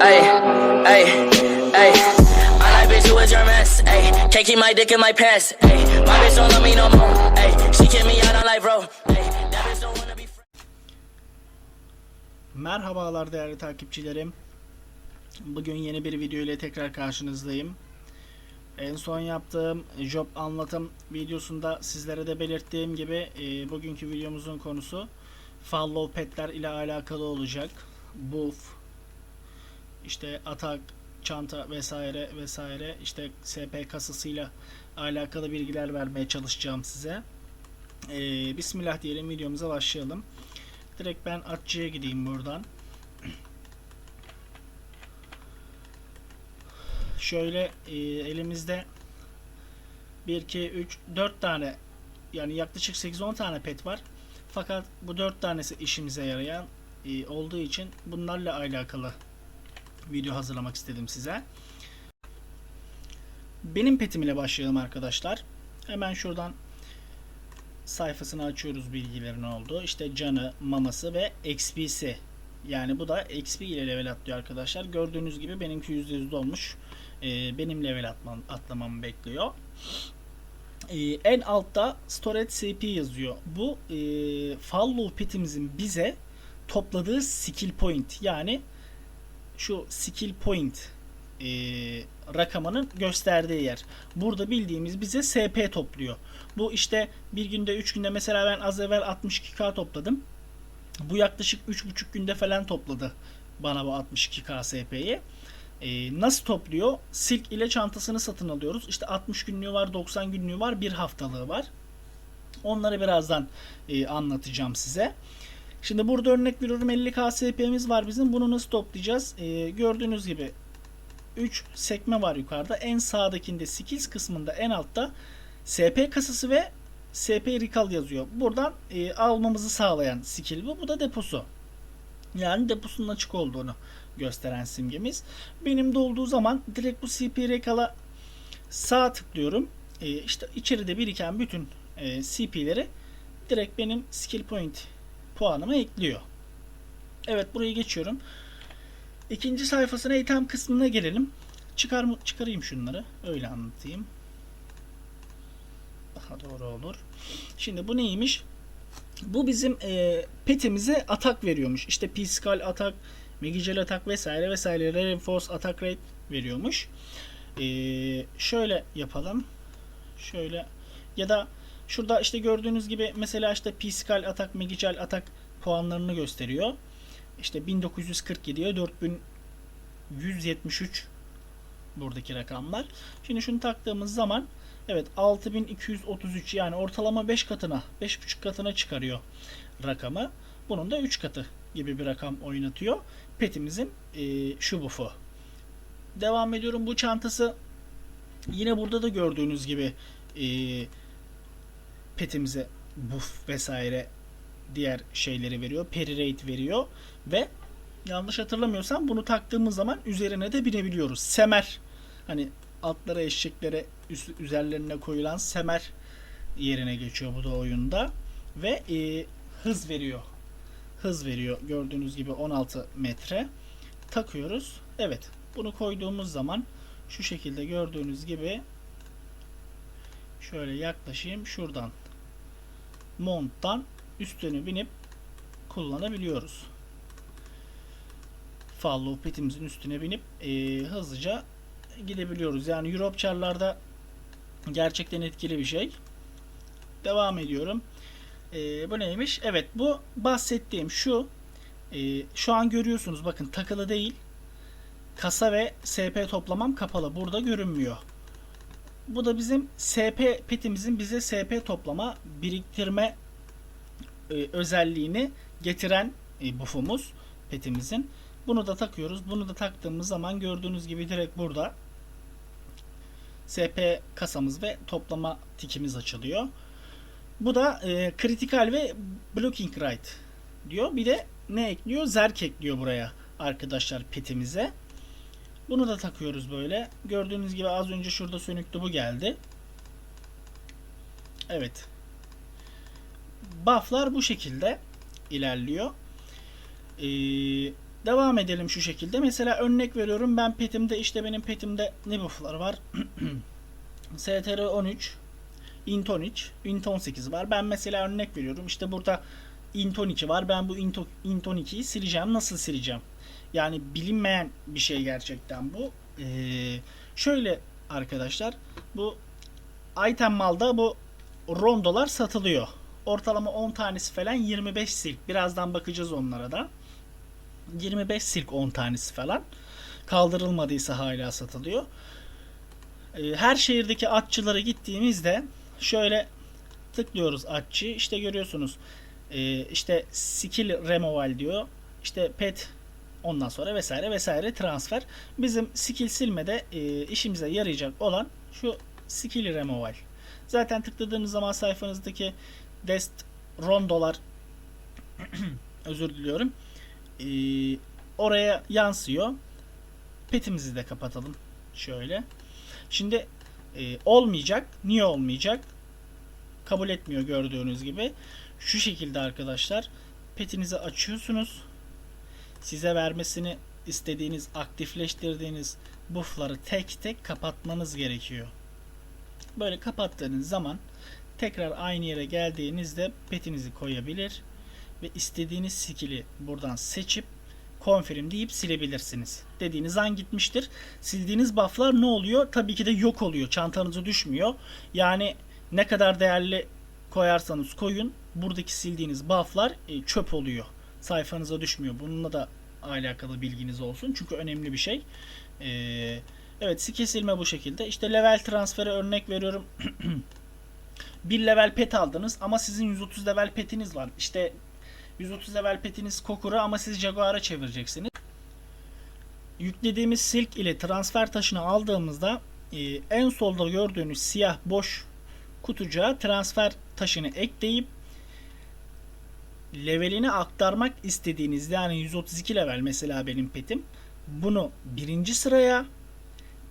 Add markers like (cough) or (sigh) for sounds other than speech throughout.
Ay, ay, ay. I like bitch who is your mess. Ay, can't keep my dick in my pants. Ay, my bitch don't love me no more. Ay, she kick me out on life, bro. Ay, that bitch don't wanna be friends. Merhabalar değerli takipçilerim. Bugün yeni bir video ile tekrar karşınızdayım. En son yaptığım job anlatım videosunda sizlere de belirttiğim gibi e, bugünkü videomuzun konusu follow petler ile alakalı olacak. Buff, işte atak, çanta vesaire vesaire işte SP kasasıyla alakalı bilgiler vermeye çalışacağım size. E, Bismillah diyelim videomuza başlayalım. Direkt ben atçıya gideyim buradan. Şöyle e, elimizde 1, 2, 3, 4 tane yani yaklaşık 8-10 tane pet var. Fakat bu 4 tanesi işimize yarayan e, olduğu için bunlarla alakalı video hazırlamak istedim size. Benim petim ile başlayalım arkadaşlar. Hemen şuradan sayfasını açıyoruz bilgilerin olduğu. İşte canı, maması ve XP'si. Yani bu da XP ile level atlıyor arkadaşlar. Gördüğünüz gibi benimki %100 dolmuş. Ee, benim level atmam, atlamamı bekliyor. Ee, en altta Storage CP yazıyor. Bu e, follow petimizin bize topladığı skill point. Yani şu skill point e, rakamının gösterdiği yer. Burada bildiğimiz bize SP topluyor. Bu işte bir günde 3 günde mesela ben az evvel 62k topladım. Bu yaklaşık 3,5 günde falan topladı bana bu 62k SP'yi. Ee, nasıl topluyor? Silk ile çantasını satın alıyoruz. İşte 60 günlüğü var, 90 günlüğü var, bir haftalığı var. Onları birazdan e, anlatacağım size. Şimdi burada örnek veriyorum 50k SP'miz var bizim. Bunu nasıl toplayacağız? Ee, gördüğünüz gibi 3 sekme var yukarıda. En sağdakinde skills kısmında en altta SP kasası ve SP recall yazıyor. Buradan e, almamızı sağlayan skill bu. Bu da deposu. Yani deposunun açık olduğunu gösteren simgemiz. Benim dolduğu zaman direkt bu CP recall'a sağ tıklıyorum. E, işte içeride biriken bütün e, CP'leri direkt benim skill point puanıma ekliyor. Evet burayı geçiyorum. İkinci sayfasına item kısmına gelelim. Çıkar mı çıkarayım şunları. Öyle anlatayım. Daha doğru olur. Şimdi bu neymiş? Bu bizim e, petimize atak veriyormuş. İşte physical atak, magical atak vesaire vesaire reinforce atak rate veriyormuş. E, şöyle yapalım. Şöyle ya da şurada işte gördüğünüz gibi mesela işte physical atak, magical atak puanlarını gösteriyor. İşte 1947'ye 4173 buradaki rakamlar. Şimdi şunu taktığımız zaman evet 6233 yani ortalama 5 katına 5,5 katına çıkarıyor rakamı. Bunun da 3 katı gibi bir rakam oynatıyor. Petimizin e, şu bufu. Devam ediyorum bu çantası yine burada da gördüğünüz gibi e, petimize buff vesaire diğer şeyleri veriyor. Peri rate veriyor ve yanlış hatırlamıyorsam bunu taktığımız zaman üzerine de binebiliyoruz. Semer hani atlara eşeklere üst, üzerlerine koyulan semer yerine geçiyor bu da oyunda ve e, hız veriyor. Hız veriyor. Gördüğünüz gibi 16 metre takıyoruz. Evet. Bunu koyduğumuz zaman şu şekilde gördüğünüz gibi şöyle yaklaşayım şuradan monttan üstüne binip kullanabiliyoruz. Follow petimizin üstüne binip e, hızlıca gidebiliyoruz. Yani Europe charlarda gerçekten etkili bir şey. Devam ediyorum. E, bu neymiş? Evet bu bahsettiğim şu e, şu an görüyorsunuz bakın takılı değil. Kasa ve SP toplamam kapalı. Burada görünmüyor. Bu da bizim SP petimizin bize SP toplama biriktirme e, özelliğini getiren e, buffumuz petimizin. Bunu da takıyoruz. Bunu da taktığımız zaman gördüğünüz gibi direkt burada SP kasamız ve toplama tikimiz açılıyor. Bu da e, ve blocking right diyor. Bir de ne ekliyor? Zerk ekliyor buraya arkadaşlar petimize. Bunu da takıyoruz böyle. Gördüğünüz gibi az önce şurada sönüktü bu geldi. Evet. Buff'lar bu şekilde ilerliyor. Ee, devam edelim şu şekilde. Mesela örnek veriyorum ben petimde işte benim petimde ne buff'lar var? (clears throat) STR 13, int 13, int 18 var. Ben mesela örnek veriyorum. İşte burada int 12 var. Ben bu int, int 12'yi sileceğim. Nasıl sileceğim? Yani bilinmeyen bir şey gerçekten bu. Ee, şöyle arkadaşlar bu item malda bu rondolar satılıyor. Ortalama 10 tanesi falan 25 silk. Birazdan bakacağız onlara da. 25 silk 10 tanesi falan. Kaldırılmadıysa hala satılıyor. Ee, Her şehirdeki atçılara gittiğimizde şöyle tıklıyoruz atçı. İşte görüyorsunuz ee, işte skill removal diyor. İşte pet ondan sonra vesaire vesaire transfer. Bizim skill silmede e, işimize yarayacak olan şu skill removal. Zaten tıkladığınız zaman sayfanızdaki dest rondolar (clears throat) özür diliyorum. Ee, oraya yansıyor. Petimizi de kapatalım. Şöyle. Şimdi e, olmayacak. Niye olmayacak? Kabul etmiyor gördüğünüz gibi. Şu şekilde arkadaşlar. Petinizi açıyorsunuz. Size vermesini istediğiniz, aktifleştirdiğiniz buff'ları tek tek kapatmanız gerekiyor. Böyle kapattığınız zaman tekrar aynı yere geldiğinizde petinizi koyabilir ve istediğiniz skill'i buradan seçip confirm deyip silebilirsiniz. Dediğiniz an gitmiştir. Sildiğiniz buff'lar ne oluyor? Tabii ki de yok oluyor. Çantanıza düşmüyor. Yani ne kadar değerli koyarsanız koyun buradaki sildiğiniz buff'lar e, çöp oluyor. Sayfanıza düşmüyor. Bununla da alakalı bilginiz olsun. Çünkü önemli bir şey. Ee, evet skill silme bu şekilde. İşte level transferi örnek veriyorum. (clears throat) bir level pet aldınız ama sizin 130 level petiniz var. İşte 130 level petiniz Kokura ama siz Jaguar'a çevireceksiniz. Yüklediğimiz silk ile transfer taşını aldığımızda e, en solda gördüğünüz siyah boş kutucuğa transfer taşını ekleyip levelini aktarmak istediğiniz yani 132 level mesela benim petim bunu birinci sıraya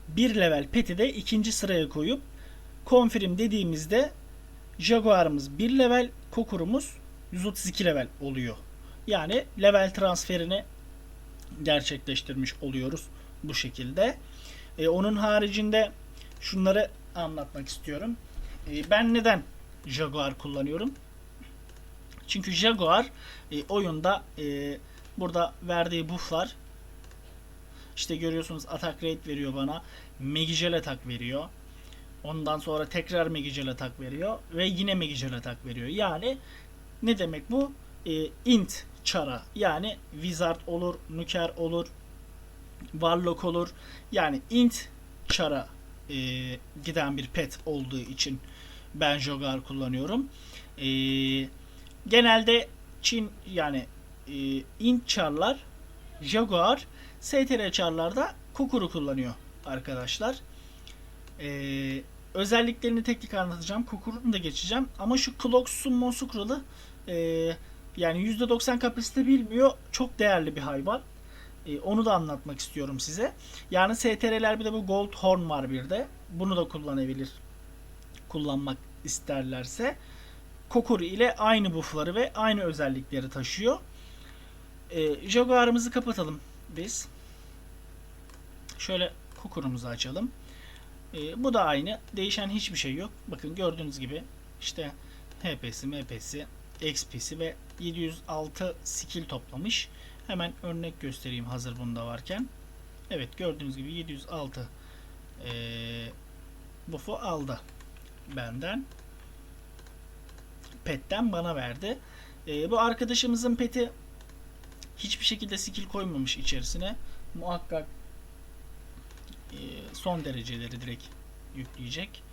bir level peti de ikinci sıraya koyup confirm dediğimizde Jaguar'ımız 1 level, Kokur'umuz 132 level oluyor. Yani level transferini gerçekleştirmiş oluyoruz bu şekilde. E, onun haricinde şunları anlatmak istiyorum. E, ben neden Jaguar kullanıyorum? Çünkü Jaguar e, oyunda e, burada verdiği bufflar işte görüyorsunuz atak rate veriyor bana. Megijel atak veriyor. Ondan sonra tekrar Megijel atak veriyor ve yine Megijel atak veriyor. Yani ne demek bu? E, int çara. Yani Wizard olur, Nuker olur, Warlock olur. Yani int çara e, giden bir pet olduğu için ben Jogar kullanıyorum. E, genelde Çin yani e, int çarlar Jaguar STR çarlarda Kukuru kullanıyor arkadaşlar. Ee, özelliklerini tek tek anlatacağım. Kukuru'nu da geçeceğim. Ama şu Clock Summon Scroll'ı e, yani %90 kapasite bilmiyor. Çok değerli bir hayvan. E, onu da anlatmak istiyorum size. Yani STR'ler bir de bu Gold Horn var bir de. Bunu da kullanabilir. Kullanmak isterlerse. Kokuru ile aynı buffları ve aynı özellikleri taşıyor. E, Jaguar'ımızı kapatalım biz. Şöyle kukurumuzu açalım. E, bu da aynı. Değişen hiçbir şey yok. Bakın gördüğünüz gibi işte HP'si, MP'si, XP'si ve 706 skill toplamış. Hemen örnek göstereyim hazır bunda varken. Evet gördüğünüz gibi 706 e, buff'u aldı benden. Pet'ten bana verdi. E, bu arkadaşımızın peti hiçbir şekilde skill koymamış içerisine. Muhakkak e, son dereceleri direkt yükleyecek.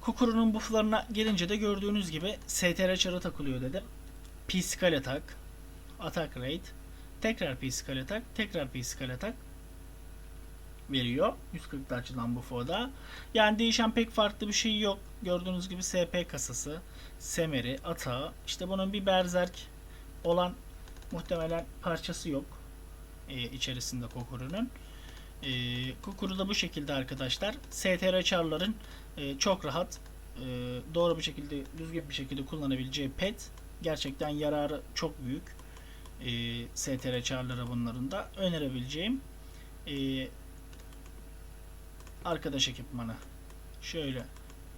Kukuru'nun bufflarına gelince de gördüğünüz gibi STR çarı takılıyor dedim. Physical attack, attack rate, tekrar physical attack, tekrar physical attack veriyor. 140 açılan bu da. Yani değişen pek farklı bir şey yok. Gördüğünüz gibi SP kasası, semeri, atağı. İşte bunun bir berzerk olan muhtemelen parçası yok e, içerisinde Kokuru'nun. E, Kokuru da bu şekilde arkadaşlar. STR çarların e, çok rahat e, doğru bir şekilde düzgün bir şekilde kullanabileceği pet gerçekten yararı çok büyük. e, STR çarları bunların da önerebileceğim e, arkadaş ekipmanı. Şöyle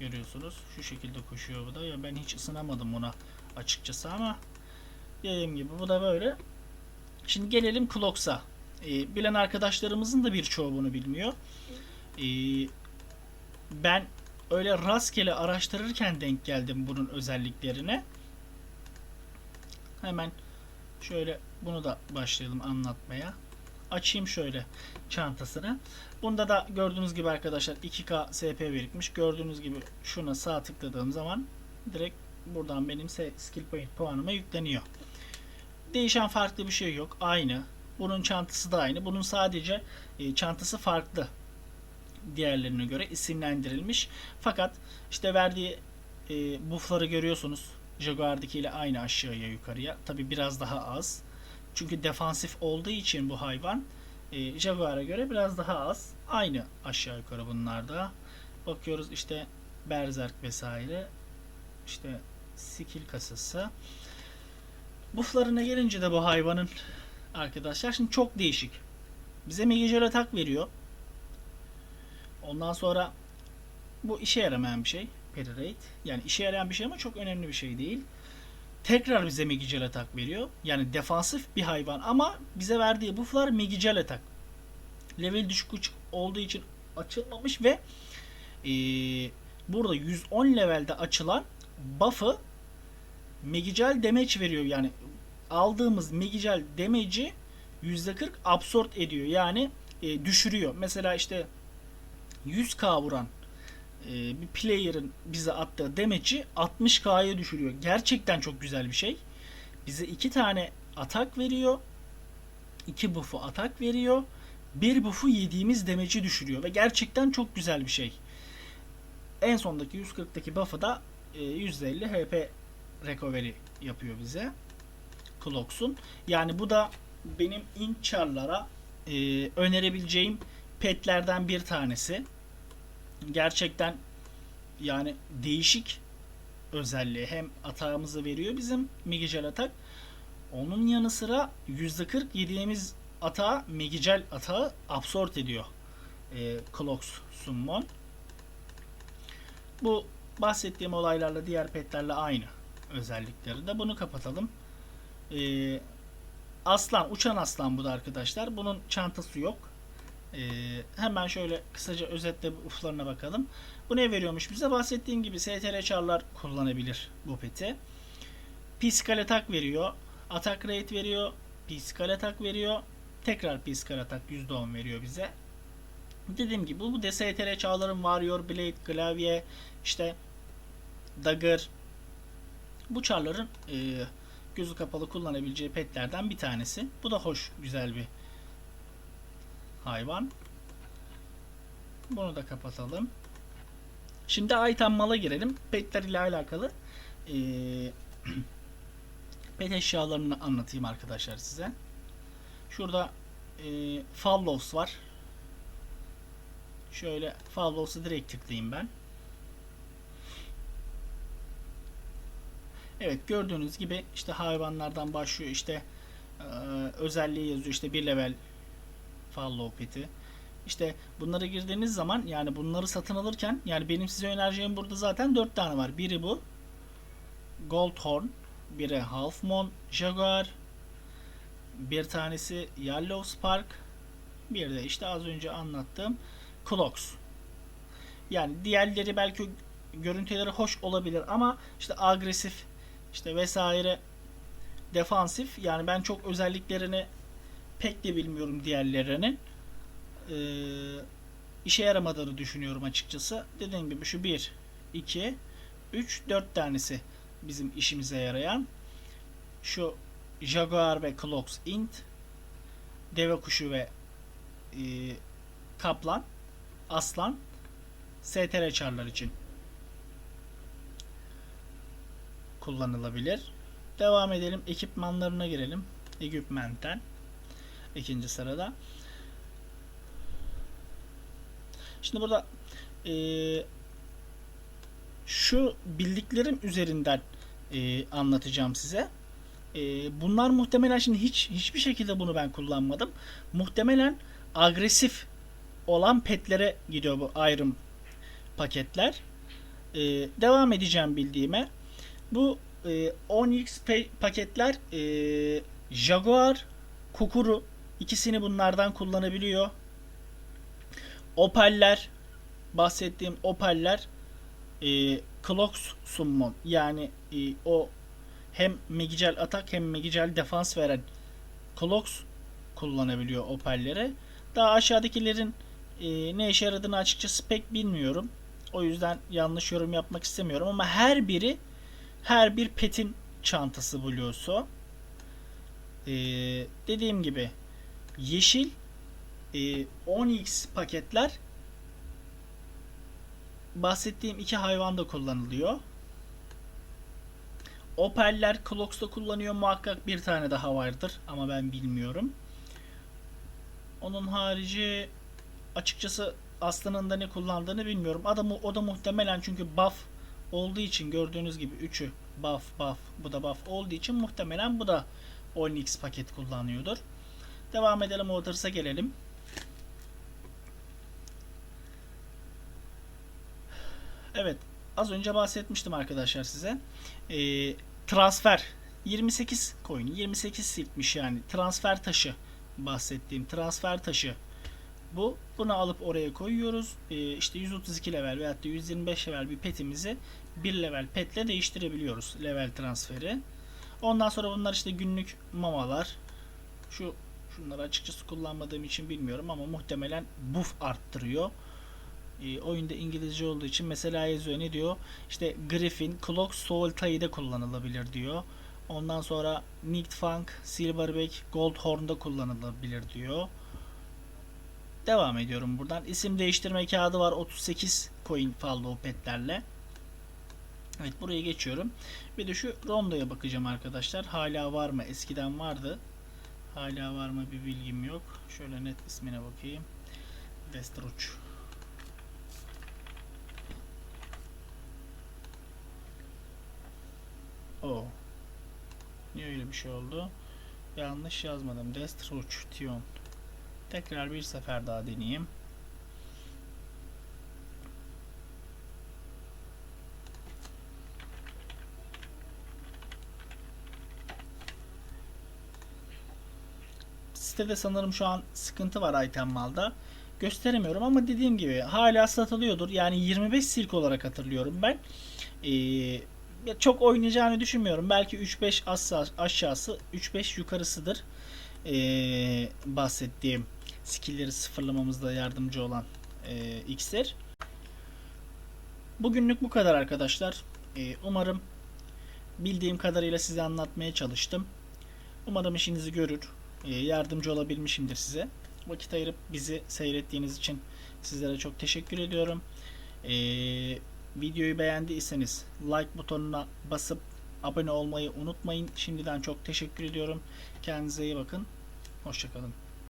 görüyorsunuz. Şu şekilde koşuyor bu da. Ya ben hiç ısınamadım buna açıkçası ama dediğim gibi bu da böyle. Şimdi gelelim Clocks'a. E, bilen arkadaşlarımızın da birçoğu bunu bilmiyor. E, ben öyle rastgele araştırırken denk geldim bunun özelliklerine. Hemen şöyle bunu da başlayalım anlatmaya. Açayım şöyle çantasını. Bunda da gördüğünüz gibi arkadaşlar 2K SP birikmiş. Gördüğünüz gibi şuna sağ tıkladığım zaman direkt buradan benim skill point puanıma yükleniyor. Değişen farklı bir şey yok. Aynı. Bunun çantası da aynı. Bunun sadece e, çantası farklı diğerlerine göre isimlendirilmiş. Fakat işte verdiği e, buffları görüyorsunuz. Jaguar'daki ile aynı aşağıya yukarıya. Tabi biraz daha az. Çünkü defansif olduğu için bu hayvan e, Jaguar'a göre biraz daha az. Aynı aşağı yukarı bunlarda. Bakıyoruz işte Berserk vesaire. İşte skill kasası. Bufflarına gelince de bu hayvanın arkadaşlar şimdi çok değişik. Bize Megajel atak veriyor. Ondan sonra bu işe yaramayan bir şey. Peri rate. Yani işe yarayan bir şey ama çok önemli bir şey değil. Tekrar bize Megicel atak veriyor. Yani defansif bir hayvan ama bize verdiği bufflar Megicel atak. Level düşük olduğu için açılmamış ve eee, burada 110 levelde açılan buff'ı Megicel damage veriyor. Yani aldığımız Megicel damage'i %40 absorb ediyor. Yani e, düşürüyor. Mesela işte 100k vuran e, bir player'ın bize attığı damage'i 60k'ya düşürüyor. Gerçekten çok güzel bir şey. Bize iki tane atak veriyor. iki buff'u atak veriyor. Bir buff'u yediğimiz damage'i düşürüyor. Ve gerçekten çok güzel bir şey. En sondaki 140'daki buff'ı da e, %50 HP recovery yapıyor bize. Clocks'un. Yani bu da benim int char'lara e, önerebileceğim petlerden bir tanesi. Gerçekten yani değişik özelliği. Hem atağımızı veriyor bizim Megicel atak. Onun yanı sıra %40 yediğimiz atağı Megicel atağı absorb ediyor. E, Clocks Summon. Bu bahsettiğim olaylarla diğer petlerle aynı özellikleri de. Bunu kapatalım. Ee, aslan, uçan aslan bu da arkadaşlar. Bunun çantası yok. Ee, hemen şöyle kısaca özetle uflarına bakalım. Bu ne veriyormuş bize? Bahsettiğim gibi STR çarlar kullanabilir bu peti. Physical atak veriyor. Atak rate veriyor. Physical atak veriyor. Tekrar physical atak %10 veriyor bize. Dediğim gibi bu da STR çağların Warrior, Blade, Klavye, işte Dagger. Bu çarların e, gözü kapalı kullanabileceği petlerden bir tanesi. Bu da hoş, güzel bir hayvan. Bunu da kapatalım. Şimdi item mala girelim. Petler ile alakalı e, (clears throat) pet eşyalarını anlatayım arkadaşlar size. Şurada e, Fallows var. Şöyle Fallows'u direkt tıklayayım ben. Evet gördüğünüz gibi işte hayvanlardan başlıyor işte e, özelliği yazıyor işte bir level follow peti. İşte bunlara girdiğiniz zaman yani bunları satın alırken yani benim size önereceğim burada zaten 4 tane var. Biri bu Goldhorn, biri Half Moon Jaguar, bir tanesi Yellow Spark, bir de işte az önce anlattığım Clocks. Yani diğerleri belki görüntüleri hoş olabilir ama işte agresif işte vesaire defansif yani ben çok özelliklerini pek de bilmiyorum diğerlerinin ee, işe yaramadığını düşünüyorum açıkçası. Dediğim gibi şu 1 2 3 4 tanesi bizim işimize yarayan şu Jaguar ve Clocks Int deve kuşu ve e, kaplan aslan STR çarlar için kullanılabilir. Devam edelim. Ekipmanlarına girelim. Equipment'ten. İkinci sırada. Şimdi burada e, şu bildiklerim üzerinden e, anlatacağım size. E, bunlar muhtemelen şimdi hiç hiçbir şekilde bunu ben kullanmadım. Muhtemelen agresif olan petlere gidiyor bu ayrım paketler. E, devam edeceğim bildiğime. Bu e, 10x pe- paketler e, Jaguar, Kukuru ikisini bunlardan kullanabiliyor. Opel'ler bahsettiğim Opel'ler e, Clox Summon yani e, o hem Megicel atak hem Megicel defans veren Clox kullanabiliyor Opel'lere. Daha aşağıdakilerin e, ne işe yaradığını açıkçası pek bilmiyorum. O yüzden yanlış yorum yapmak istemiyorum ama her biri her bir petin çantası Blue'su. Ee, dediğim gibi yeşil e, 10x paketler bahsettiğim iki hayvanda kullanılıyor. Opel'ler Clox'ta kullanıyor muhakkak bir tane daha vardır ama ben bilmiyorum. Onun harici açıkçası Aslan'ın da ne kullandığını bilmiyorum. Adamı o da muhtemelen çünkü buff olduğu için gördüğünüz gibi üçü buff buff bu da buff olduğu için muhtemelen bu da 10x paket kullanıyordur. Devam edelim Waters'a gelelim. Evet az önce bahsetmiştim arkadaşlar size. Ee, transfer 28 coin 28 silkmiş yani transfer taşı bahsettiğim transfer taşı bu. Bunu alıp oraya koyuyoruz. Ee, işte 132 level veyahut da 125 level bir petimizi 1 level petle değiştirebiliyoruz level transferi. Ondan sonra bunlar işte günlük mamalar. Şu şunları açıkçası kullanmadığım için bilmiyorum ama muhtemelen buff arttırıyor. E, oyunda İngilizce olduğu için mesela yazıyor ne diyor? İşte Griffin, Clock, Soul Tie'de kullanılabilir diyor. Ondan sonra Nicked Funk, Silverback, Goldhorn'da kullanılabilir diyor. Devam ediyorum buradan. İsim değiştirme kağıdı var 38 coin fallo petlerle. Evet buraya geçiyorum. Bir de şu rondoya bakacağım arkadaşlar. Hala var mı? Eskiden vardı. Hala var mı bir bilgim yok. Şöyle net ismine bakayım. Westruch. O. Niye öyle bir şey oldu? Yanlış yazmadım. Destruch Tion. Tekrar bir sefer daha deneyeyim. Sitede sanırım şu an sıkıntı var item malda. Gösteremiyorum ama dediğim gibi hala satılıyordur. Yani 25 silk olarak hatırlıyorum ben. Ee, çok oynayacağını düşünmüyorum. Belki 3-5 aşağısı 3-5 yukarısıdır. Ee, bahsettiğim skillleri sıfırlamamızda yardımcı olan e, iksir. Bugünlük bu kadar arkadaşlar. Ee, umarım bildiğim kadarıyla size anlatmaya çalıştım. Umarım işinizi görür. Ee, yardımcı olabilmişimdir size. Vakit ayırıp bizi seyrettiğiniz için sizlere çok teşekkür ediyorum. Ee, videoyu beğendiyseniz like butonuna basıp abone olmayı unutmayın. Şimdiden çok teşekkür ediyorum. Kendinize iyi bakın. Hoşçakalın.